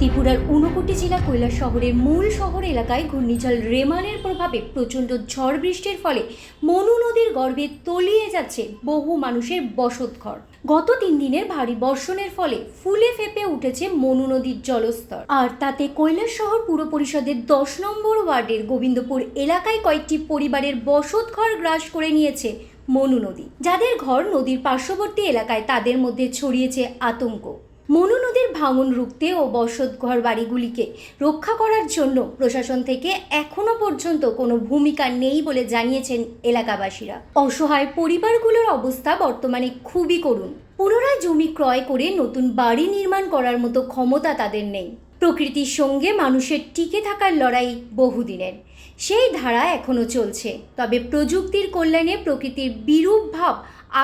ত্রিপুরার ঊনকোটি জেলা কৈলাস শহরের মূল শহর এলাকায় ঘূর্ণিঝড় রেমালের প্রভাবে প্রচণ্ড ঝড় বৃষ্টির ফলে মনু নদীর গর্ভে তলিয়ে যাচ্ছে বহু মানুষের বসতঘর। গত তিন দিনের ভারী বর্ষণের ফলে ফুলে ফেপে উঠেছে মনু নদীর জলস্তর। আর তাতে কৈলাস শহর পুর পরিষদের দশ নম্বর ওয়ার্ডের গোবিন্দপুর এলাকায় কয়েকটি পরিবারের বসতঘর গ্রাস করে নিয়েছে মনু নদী। যাদের ঘর নদীর পার্শ্ববর্তী এলাকায় তাদের মধ্যে ছড়িয়েছে আতঙ্ক। মনু নদীর ভাঙন রুখতে ও বসত ঘর বাড়িগুলিকে রক্ষা করার জন্য প্রশাসন থেকে এখনও পর্যন্ত কোনো ভূমিকা নেই বলে জানিয়েছেন এলাকাবাসীরা। অসহায় পরিবারগুলোর অবস্থা বর্তমানে খুবই করুণ। পুনরায় জমি ক্রয় করে নতুন বাড়ি নির্মাণ করার মতো ক্ষমতা তাদের নেই। প্রকৃতির সঙ্গে মানুষের টিকে থাকার লড়াই বহুদিনের। সেই ধারা এখনও চলছে। তবে প্রযুক্তির কল্যাণে প্রকৃতির বিরূপ ভাব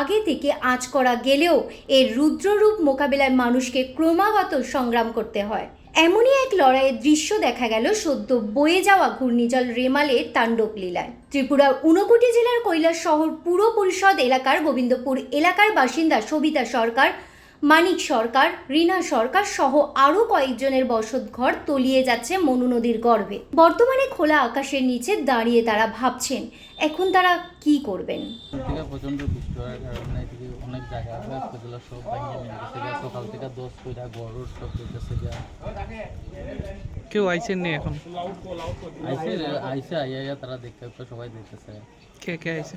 আগে থেকে আঁচ করা গেলেও এর রুদ্ররূপ মোকাবেলায় মানুষকে ক্রমাগত সংগ্রাম করতে হয়। এমনই এক লড়াইয়ের দৃশ্য দেখা গেল সদ্য বয়ে যাওয়া ঘূর্ণিজল রেমালের তাণ্ডব লীলায় ত্রিপুরার ঊনকোটি জেলার কৈলাস শহর পুর পরিষদ এলাকার গোবিন্দপুর এলাকার বাসিন্দা সবিতা সরকার মানিক সরকার রীনা সরকার সহ আরও কয়েকজনের বসতঘর তলিয়ে যাচ্ছে মনু নদীর গর্ভে। বর্তমানে খোলা আকাশের নিচে দাঁড়িয়ে তারা ভাবছেন এখন তারা কি করবেন? প্রচণ্ড বৃষ্টি হওয়ার কারণে অনেক জায়গা সেগুলো সব ভাঙিয়ে নিয়ে গেছে। গিয়া। সকাল থেকে দশ কইরা গরুর সব দিতেছে কেউ আইসেন নি এখন? আইসে আইসে আইয়া তারা দেখতে সবাই দেখতেছে। কে কে আইসে